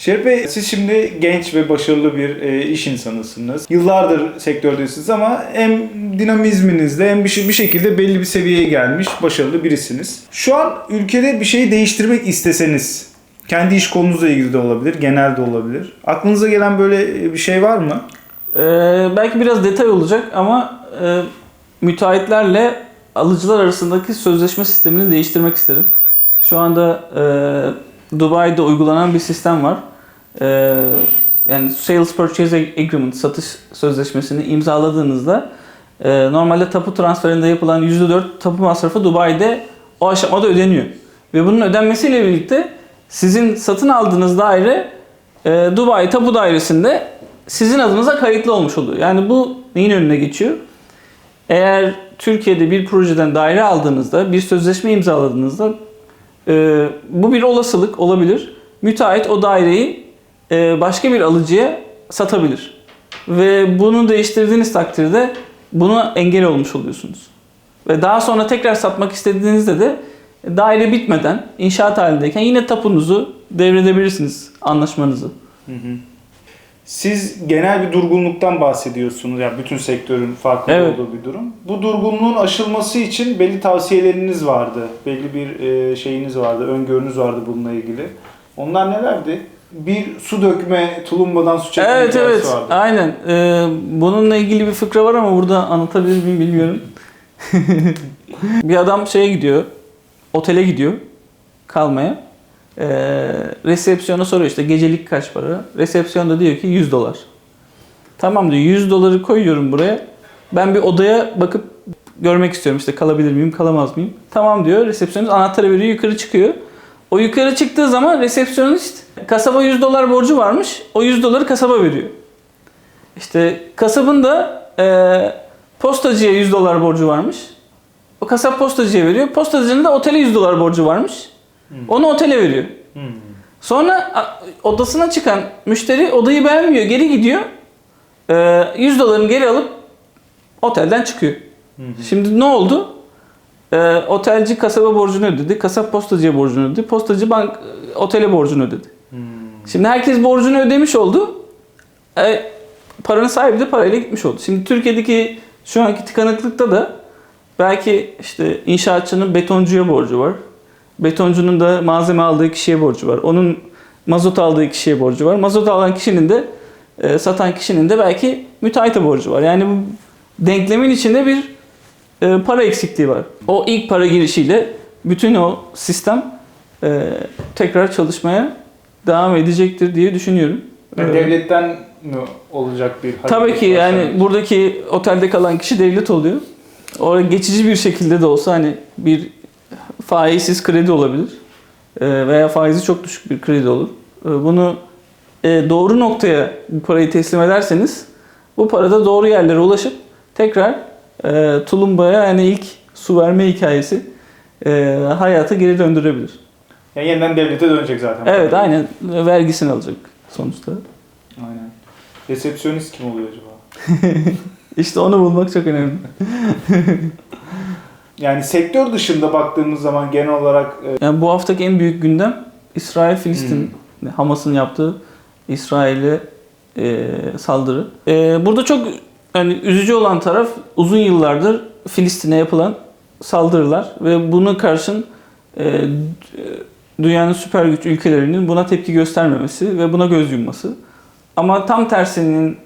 Şerif Bey siz şimdi genç ve başarılı bir e, iş insanısınız. Yıllardır sektördesiniz ama hem dinamizminizle hem bir, şey- bir şekilde belli bir seviyeye gelmiş başarılı birisiniz. Şu an ülkede bir şeyi değiştirmek isteseniz kendi iş konunuzla ilgili de olabilir, genel de olabilir. Aklınıza gelen böyle e, bir şey var mı? Ee, belki biraz detay olacak ama e, müteahhitlerle alıcılar arasındaki sözleşme sistemini değiştirmek isterim. Şu anda e, Dubai'de uygulanan bir sistem var. E, yani Sales Purchase Agreement, satış sözleşmesini imzaladığınızda e, normalde tapu transferinde yapılan %4 tapu masrafı Dubai'de o aşamada ödeniyor. Ve bunun ödenmesiyle birlikte sizin satın aldığınız daire e, Dubai Tapu Dairesi'nde sizin adınıza kayıtlı olmuş oluyor. Yani bu neyin önüne geçiyor? Eğer Türkiye'de bir projeden daire aldığınızda, bir sözleşme imzaladığınızda e, bu bir olasılık olabilir. Müteahhit o daireyi başka bir alıcıya satabilir. Ve bunu değiştirdiğiniz takdirde buna engel olmuş oluyorsunuz. Ve daha sonra tekrar satmak istediğinizde de daire bitmeden, inşaat halindeyken yine tapunuzu devredebilirsiniz anlaşmanızı. Siz genel bir durgunluktan bahsediyorsunuz. Yani bütün sektörün farklı Evet. olduğu bir durum. Bu durgunluğun aşılması için belli tavsiyeleriniz vardı. Belli bir e, şeyiniz vardı, öngörünüz vardı bununla ilgili. Onlar nelerdi? Bir su dökme, tulumbadan su çekme Evet evet vardı. aynen. Ee, bununla ilgili bir fıkra var ama burada anlatabilir miyim bilmiyorum. bir adam şeye gidiyor, otele gidiyor kalmaya. Ee, resepsiyona soruyor işte gecelik kaç para? Resepsiyon da diyor ki 100 dolar. Tamam diyor 100 doları koyuyorum buraya. Ben bir odaya bakıp görmek istiyorum işte kalabilir miyim kalamaz mıyım? Tamam diyor resepsiyonist anahtarı veriyor yukarı çıkıyor. O yukarı çıktığı zaman resepsiyonist kasaba 100 dolar borcu varmış. O 100 doları kasaba veriyor. İşte kasabın da e, postacıya 100 dolar borcu varmış. O kasap postacıya veriyor. Postacının da otele 100 dolar borcu varmış. Onu otele veriyor. Hmm. Sonra odasına çıkan müşteri odayı beğenmiyor. Geri gidiyor. E, 100 dolarını geri alıp otelden çıkıyor. Şimdi ne oldu? E, otelci kasaba borcunu ödedi. Kasap postacıya borcunu ödedi. Postacı bank e, otele borcunu ödedi. Hmm. Şimdi herkes borcunu ödemiş oldu. E, paranın sahibi de parayla gitmiş oldu. Şimdi Türkiye'deki şu anki tıkanıklıkta da belki işte inşaatçının betoncuya borcu var. Betoncunun da malzeme aldığı kişiye borcu var. Onun mazot aldığı kişiye borcu var. Mazot alan kişinin de e, satan kişinin de belki müteahhite borcu var. Yani bu denklemin içinde bir e, para eksikliği var. O ilk para girişiyle bütün o sistem e, tekrar çalışmaya devam edecektir diye düşünüyorum. Yani Ee, devletten mi olacak bir Tabii ki yani başlangıç? buradaki otelde kalan kişi devlet oluyor. Orada geçici bir şekilde de olsa hani bir faizsiz kredi olabilir. Ee, veya faizi çok düşük bir kredi olur. Ee, Bunu e, doğru noktaya bu parayı teslim ederseniz bu para da doğru yerlere ulaşıp tekrar e, tulumbaya yani ilk su verme hikayesi e, hayata geri döndürebilir. Yani yeniden devlete dönecek zaten. Evet aynen vergisini alacak sonuçta. Aynen. Resepsiyonist kim oluyor acaba? İşte onu bulmak çok önemli. Yani sektör dışında baktığımız zaman genel olarak e, Yani bu haftaki en büyük gündem İsrail-Filistin Hamas'ın yaptığı İsrail'e e, saldırı. E, burada çok yani üzücü olan taraf uzun yıllardır Filistin'e yapılan saldırılar ve buna karşın e, dünyanın süper güç ülkelerinin buna tepki göstermemesi ve buna göz yumması. Ama tam tersinin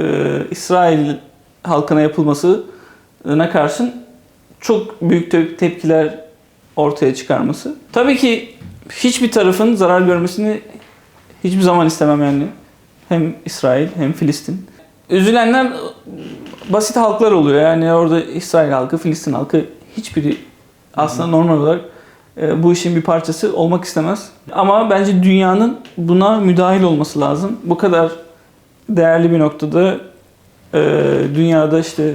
e, İsrail halkına yapılmasına karşın çok büyük te- tepkiler ortaya çıkarması. Tabii ki hiçbir tarafın zarar görmesini hiçbir zaman istemem yani. Hem İsrail hem Filistin. Üzülenler basit halklar oluyor. Yani orada İsrail halkı, Filistin halkı hiçbiri aslında normal olarak e, bu işin bir parçası olmak istemez. Ama bence dünyanın buna müdahil olması lazım. Bu kadar değerli bir noktada e, dünyada işte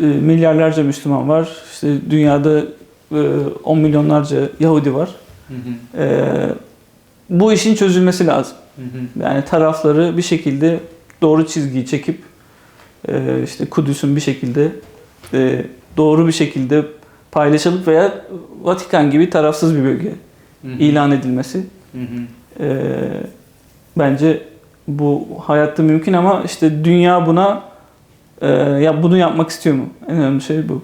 e, milyarlarca Müslüman var. İşte dünyada e, 10 milyonlarca Yahudi var. E, bu işin çözülmesi lazım. Yani tarafları bir şekilde doğru çizgiyi çekip e, işte Kudüs'ün bir şekilde e, doğru bir şekilde paylaşılıp veya Vatikan gibi tarafsız bir bölge ilan edilmesi. E, Bence bu hayatta mümkün ama işte dünya buna e, ya bunu yapmak istiyor mu? En önemli şey bu.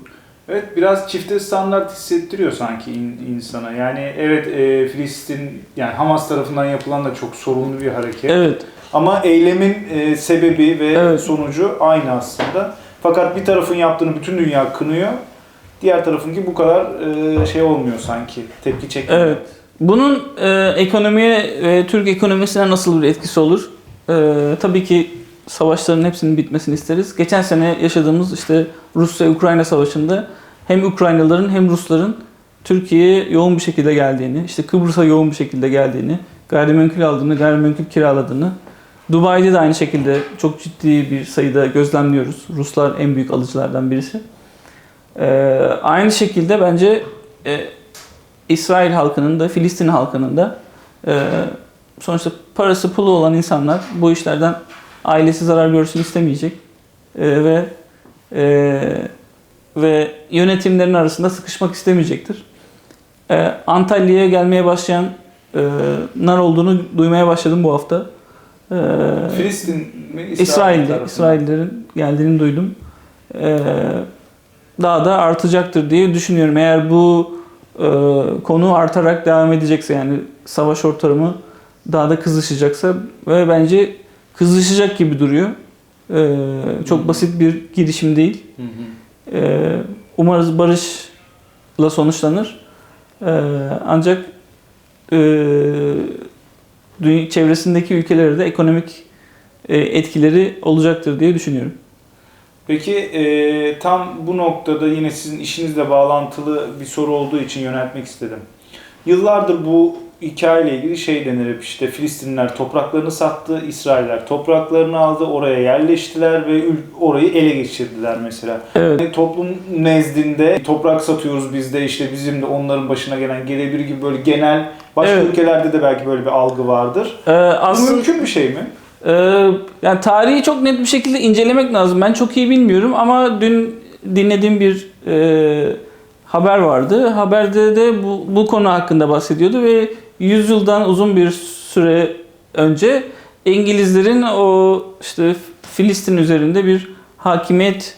Evet biraz çifte standart hissettiriyor sanki in- insana. Yani evet e, Filistin yani Hamas tarafından yapılan da çok sorunlu bir hareket. Evet. Ama eylemin e, sebebi ve Evet. sonucu aynı aslında. Fakat bir tarafın yaptığını bütün dünya kınıyor. Diğer tarafınki bu kadar e, şey olmuyor sanki. Tepki çekmiyor. Evet. Bunun e, ekonomiye ve Türk ekonomisine nasıl bir etkisi olur? E, tabii ki savaşların hepsinin bitmesini isteriz. Geçen sene yaşadığımız işte Rusya-Ukrayna savaşında hem Ukraynalıların hem Rusların Türkiye'ye yoğun bir şekilde geldiğini, işte Kıbrıs'a yoğun bir şekilde geldiğini, gayrimenkul aldığını, gayrimenkul kiraladığını, Dubai'de de aynı şekilde çok ciddi bir sayıda gözlemliyoruz. Ruslar en büyük alıcılardan birisi. E, aynı şekilde bence e, İsrail halkının da Filistin halkının da e, sonuçta parası pulu olan insanlar bu işlerden ailesi zarar görsün istemeyecek E, ve e, ve yönetimlerin arasında sıkışmak istemeyecektir. E, Antalya'ya gelmeye başlayan e, nar olduğunu duymaya başladım bu hafta. E, Filistin mi? İsrail tarafından? İsraillerin geldiğini duydum. Ee, daha da artacaktır diye düşünüyorum. Eğer bu e, konu artarak devam edecekse yani savaş ortamı daha da kızışacaksa ve bence kızışacak gibi duruyor. Ee, çok basit bir girişim değil. Ee, umarız barışla sonuçlanır. Ee, ancak e, çevresindeki ülkelere de ekonomik e, etkileri olacaktır diye düşünüyorum. Peki e, tam bu noktada yine sizin işinizle bağlantılı bir soru olduğu için yöneltmek istedim. Yıllardır bu hikayeyle ilgili şey denir hep işte Filistinliler topraklarını sattı, İsrailler topraklarını aldı, oraya yerleştiler ve orayı ele geçirdiler mesela. Evet. Yani Toplum nezdinde toprak satıyoruz biz de işte bizim de onların başına gelen gelebilir gibi böyle genel başka Evet. ülkelerde de belki böyle bir algı vardır. Ee, Bu aslında mümkün bir şey mi? Ee, yani tarihi çok net bir şekilde incelemek lazım. Ben çok iyi bilmiyorum ama dün dinlediğim bir e, haber vardı. Haberde de bu, bu konu hakkında bahsediyordu ve 100 yıldan uzun bir süre önce İngilizlerin o işte Filistin üzerinde bir hakimiyet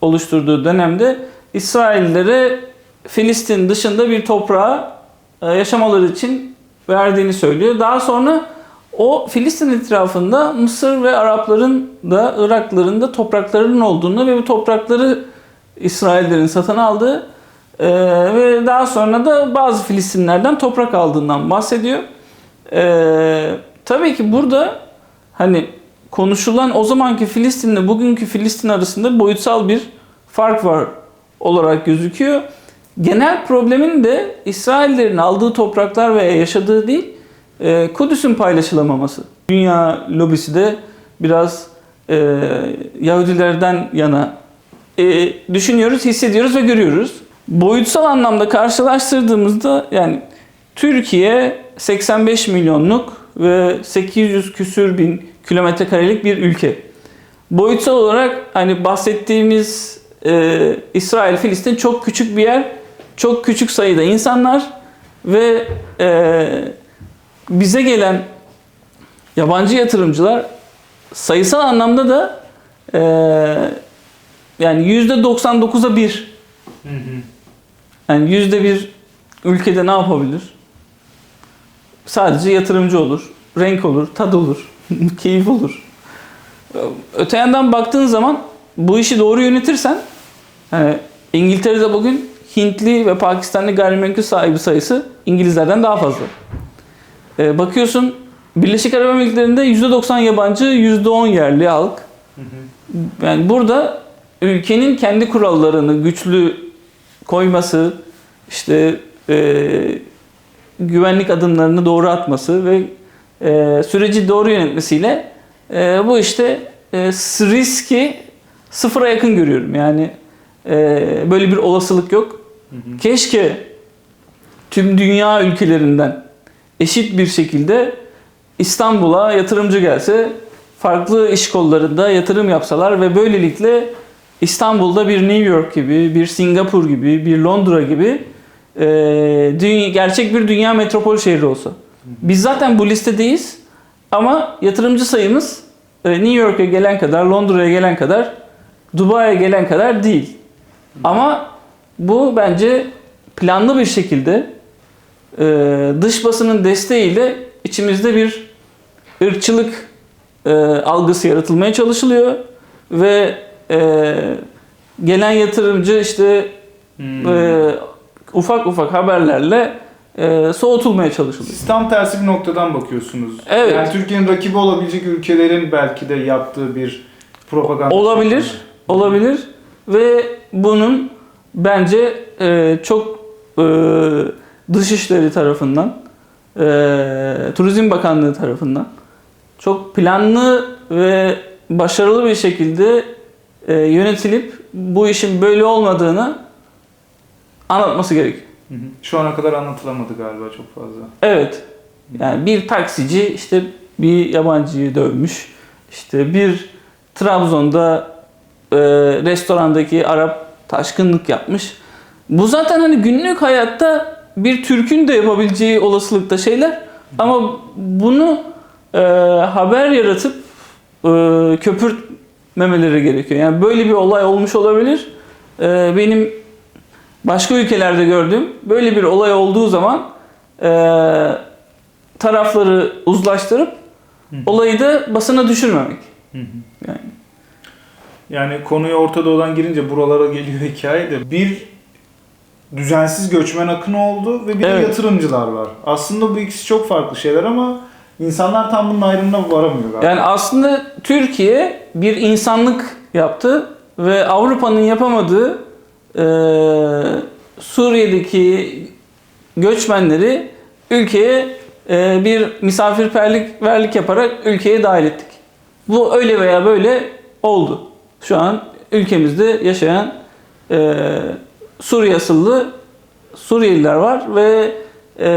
oluşturduğu dönemde İsraillilere Filistin dışında bir toprağa e, yaşamaları için verdiğini söylüyor. Daha sonra o Filistin etrafında Mısır ve Arapların da Irakların da topraklarının olduğunu ve bu toprakları İsraillerin satın aldığı e, ve daha sonra da bazı Filistinlerden toprak aldığından bahsediyor. E, tabii ki burada hani konuşulan o zamanki Filistin'le bugünkü Filistin arasında boyutsal bir fark var olarak gözüküyor. Genel problemin de İsraillerin aldığı topraklar veya yaşadığı değil, e, Kudüs'ün paylaşılamaması. Dünya lobisi de biraz e, Yahudilerden yana e, düşünüyoruz, hissediyoruz ve görüyoruz. Boyutsal anlamda karşılaştırdığımızda yani Türkiye 85 milyonluk ve 800 küsür bin kilometre karelik bir ülke. Boyutsal olarak hani bahsettiğimiz e, İsrail, Filistin çok küçük bir yer, çok küçük sayıda insanlar ve e, bize gelen yabancı yatırımcılar sayısal anlamda da e, yani %99'a bir yani yüzde bir ülkede ne yapabilir? Sadece yatırımcı olur, renk olur, tad olur, keyif olur. Öte yandan baktığın zaman bu işi doğru yönetirsen yani İngiltere'de bugün Hintli ve Pakistanlı gayrimenkul sahibi sayısı İngilizlerden daha fazla. Ee, bakıyorsun Birleşik Arap Emirlikleri'nde %90 yabancı, %10 yerli halk. Yani burada ülkenin kendi kurallarını güçlü koyması, işte e, güvenlik adımlarını doğru atması ve e, süreci doğru yönetmesiyle e, bu işte e, riski sıfıra yakın görüyorum. Yani e, böyle bir olasılık yok. Keşke tüm dünya ülkelerinden eşit bir şekilde İstanbul'a yatırımcı gelse, farklı iş kollarında yatırım yapsalar ve böylelikle İstanbul'da bir New York gibi, bir Singapur gibi, bir Londra gibi e, dünya, gerçek bir dünya metropol şehri olsa. Biz zaten bu listedeyiz Ama yatırımcı sayımız e, New York'a gelen kadar, Londra'ya gelen kadar, Dubai'ye gelen kadar değil. Ama bu bence planlı bir şekilde e, dış basının desteğiyle içimizde bir ırkçılık e, algısı yaratılmaya çalışılıyor ve e, gelen yatırımcı işte Hmm. e, ufak ufak haberlerle e, soğutulmaya çalışılıyor. Siz tam tersi bir noktadan bakıyorsunuz. Evet. Yani Türkiye'nin rakibi olabilecek ülkelerin belki de yaptığı bir propaganda. Olabilir, şekli. olabilir ve bunun bence e, çok e, Dışişleri tarafından, e, Turizm Bakanlığı tarafından çok planlı ve başarılı bir şekilde e, yönetilip bu işin böyle olmadığını anlatması gerekiyor. Şu ana kadar anlatılamadı galiba çok fazla. Evet. Yani bir taksici işte bir yabancıyı dövmüş. İşte bir Trabzon'da e, restorandaki Arap taşkınlık yapmış. Bu zaten hani günlük hayatta bir Türk'ün de yapabileceği olasılıkta şeyler. Ama bunu e, haber yaratıp e, köpürtmemeleri gerekiyor. Yani böyle bir olay olmuş olabilir. E, benim başka ülkelerde gördüğüm böyle bir olay olduğu zaman e, tarafları uzlaştırıp olayı da basına düşürmemek. Yani. Yani konuya Orta Doğu'dan girince buralara geliyor hikaye de bir düzensiz göçmen akını oldu ve bir de Evet. yatırımcılar var. Aslında bu ikisi çok farklı şeyler ama insanlar tam bunun ayrımına varamıyor galiba. yani aslında Türkiye bir insanlık yaptı ve Avrupa'nın yapamadığı e, Suriye'deki göçmenleri ülkeye e, bir misafirperlik verlik yaparak ülkeye dahil ettik. Bu öyle veya böyle oldu. Şu an ülkemizde yaşayan e, Suriye asıllı Suriyeliler var ve e,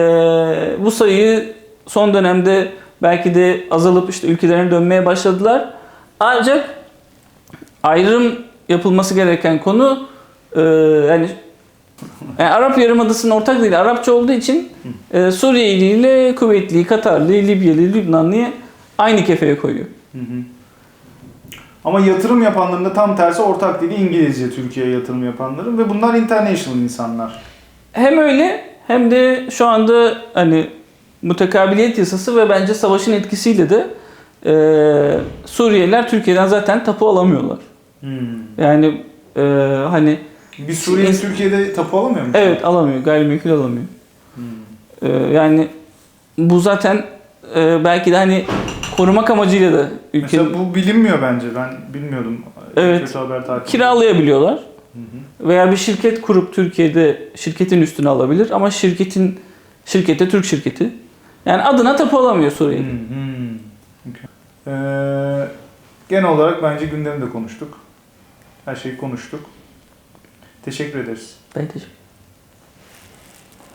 bu sayıyı son dönemde belki de azalıp işte ülkelerine dönmeye başladılar. Ancak ayrım yapılması gereken konu e, yani, yani Arap Yarımadası'nın ortak dili Arapça olduğu için e, Suriyeli ile Kuveytli, Katarlı, Libyalı, Lübnanlı'yı aynı kefeye koyuyor. Hı hı. Ama yatırım yapanların da tam tersi ortak dili İngilizce Türkiye'ye yatırım yapanların ve bunlar international insanlar. Hem öyle hem de şu anda hani mutekabiliyet yasası ve bence savaşın etkisiyle de e, Suriyeliler Türkiye'den zaten tapu alamıyorlar. Hmm. Yani e, hani Bir Suriyeli Türkiye'de tapu alamıyor mu? evet alamıyor, gayrimenkul alamıyor. Hmm. E, yani bu zaten e, belki de hani korumak amacıyla da ülkenin Mesela bu bilinmiyor bence. Ben bilmiyordum. Evet. Kötü haber takip. kiralayabiliyorlar. Hı hı. Veya bir şirket kurup Türkiye'de şirketin üstüne alabilir ama şirketin şirkete Türk şirketi. Yani adına tapu alamıyor Suriyeli. Hmm, hmm. Okey. Ee, genel olarak bence gündemi de konuştuk. Her şeyi konuştuk. Teşekkür ederiz. Ben teşekkür